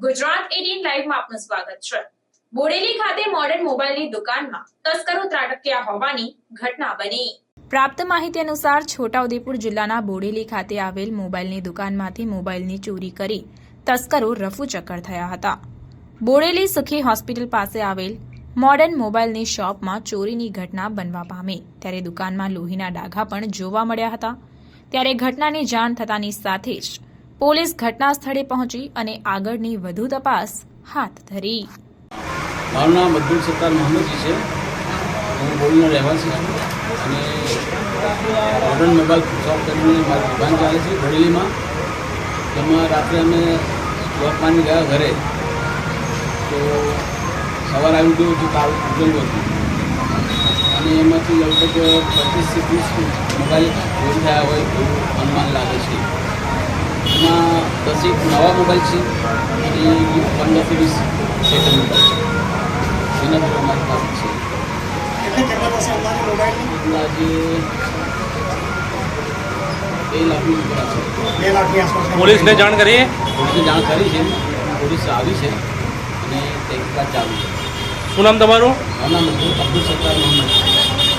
Gujarat eighteen લાઈવમાં આપનું સ્વાગત છે. બોડેલી ખાતે મોડર્ન મોબાઈલની દુકાનમાં તસ્કરો ત્રાટક્યા હોવાની ઘટના બની. પ્રાપ્ત માહિતી અનુસાર છોટાઉદેપુર જિલ્લાના બોડેલી ખાતે આવેલ મોબાઈલની દુકાનમાંથી મોબાઈલની ચોરી કરી તસ્કરો રફુચક્કર થયા હતા. બોડેલી સુખી હોસ્પિટલ પાસે આવેલ મોડર્ન મોબાઈલની શોપમાં ચોરીની ઘટના બનવા પામી. ત્યારે દુકાનમાં લોહીના ડાઘા પણ જોવા મળ્યા હતા. ત્યારે ઘટનાની જાણ થતાની સાથે જ પોલીસ ઘટના સ્થળે પહોંચી અને આગળની વધુ તપાસ હાથ ધરી. મારું નામ અબ્દુલ સત્તાર મોહમ્મદજી છે. હું બોલીનો રહેવાસી છું અને મોડર્ન મોબાઈલ શોપ કરીને મારી દુકાન ચાલે છે બોડેલીમાં તેમાં રાત્રે અમે પાણી ગયા ઘરે. તો સવાર આવી ગયું હતું, કાલ ઉજવેલું હતું. અને એમાંથી લગભગ પચીસથી ત્રીસ મોબાઈલ ચોરી થયા હોય એવું અનુમાન લાગે છે. દસેક નવા મોબાઈલ છે. એ પંદરથી વીસ સેકન્ડ મોબાઈલ છે. એના પર અમારી પાસે છે. પોલીસને જાણ કરીએ. પોલીસને જાણ કરી છે. પોલીસ આવી છે. અને તહેકીકાત ચાલુ છે. શું નામ તમારું? મારું નામ અબ્દુલ સત્તાર મોહમ્મદ.